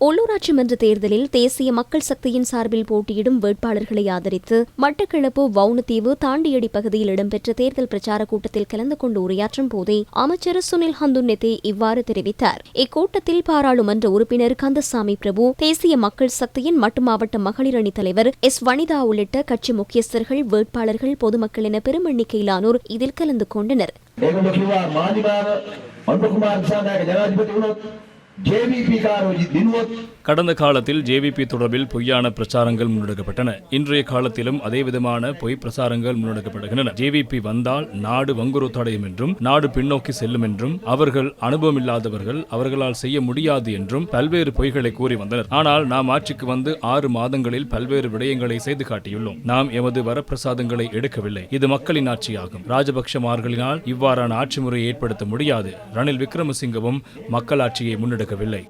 உள்ளூராட்சி மன்ற தேர்தலில் தேசிய மக்கள் சக்தியின் சார்பில் போட்டியிடும் வேட்பாளர்களை ஆதரித்து மட்டக்களப்பு வவுனதீவு தாண்டியடி பகுதியில் இடம்பெற்ற தேர்தல் பிரச்சார கூட்டத்தில் கலந்து கொண்டு உரையாற்றும் போதே அமைச்சர் சுனில் ஹந்துன்னெத்தே இவ்வாறு தெரிவித்தார். இக்கூட்டத்தில் பாராளுமன்ற உறுப்பினர் கந்தசாமி பிரபு தேசிய மக்கள் சக்தியின் மட்டு மாவட்ட மகளிர் அணி தலைவர் எஸ். வனிதா உள்ளிட்ட கட்சி முக்கியஸ்தர்கள் வேட்பாளர்கள் பொதுமக்கள் என பெரும் எண்ணிக்கையிலானோர் இதில் கலந்து கொண்டனர். கடந்த காலத்தில் ஜேவிபி தொடர்பில் பொய்யான பிரச்சாரங்கள் முன்னெடுக்கப்பட்டன. இன்றைய காலத்திலும் அதேவிதமான பொய் பிரச்சாரங்கள் முன்னெடுக்கப்படுகின்றன. ஜேவிபி வந்தால் நாடு வங்குரோத்தடையும் என்றும் நாடு பின்னோக்கி செல்லும் என்றும் அவர்கள் அனுபவம் இல்லாதவர்கள் அவர்களால் செய்ய முடியாது என்றும் பல்வேறு பொய்களை கூறி வந்தனர். ஆனால் நாம் ஆட்சிக்கு வந்து ஆறு மாதங்களில் பல்வேறு விடயங்களை செய்து காட்டியுள்ளோம். நாம் எமது வரப்பிரசாதங்களை எடுக்கவில்லை. இது மக்களின் ஆட்சியாகும். ராஜபக்ஷமார்களினால் இவ்வாறான ஆட்சி முறையை ஏற்படுத்த முடியாது. ரணில் விக்ரமசிங்கவும் மக்களாட்சியை முன்னெடுக்க முடிவெடுக்கவில்லை